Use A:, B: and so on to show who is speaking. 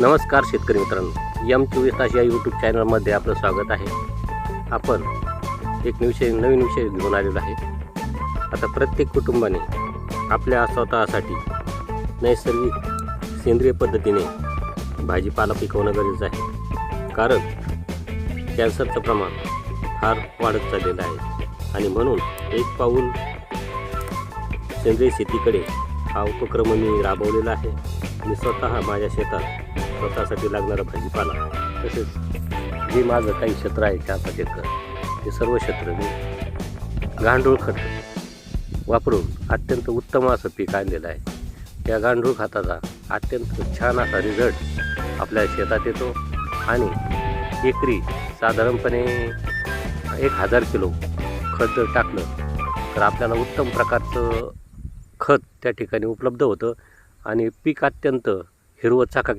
A: नमस्कार शेतकरी मित्रांनो. यम चोवीस तास या यूट्यूब चॅनलमध्ये आपलं स्वागत आहे. आपण एक विषय नवीन विषय घेऊन आलेलो आहे. आता प्रत्येक कुटुंबाने आपल्या स्वतःसाठी नैसर्गिक सेंद्रिय पद्धतीने भाजीपाला पिकवणं गरजेचं आहे. कारण कॅन्सरचं प्रमाण फार वाढत चाललेलं आहे. आणि म्हणून एक पाऊल सेंद्रिय शेतीकडे हा उपक्रम मी राबवलेला आहे. मी स्वतः माझ्या शेतात स्वतःसाठी लागणारा भाजीपाला तसेच जे माझं काही क्षेत्र आहे चार पाच एकर ते सर्व क्षेत्र मी गांडूळ खत वापरून अत्यंत उत्तम असं पीक आणलेलं आहे. त्या गांडूळ खताचा अत्यंत छान असा रिझल्ट आपल्या शेतात येतो आणि एकरी साधारणपणे एक हजार किलो खत जर टाकलं तर आपल्याला उत्तम प्रकारचं खत त्या ठिकाणी उपलब्ध होतं आणि पीक अत्यंत हिरवं चाका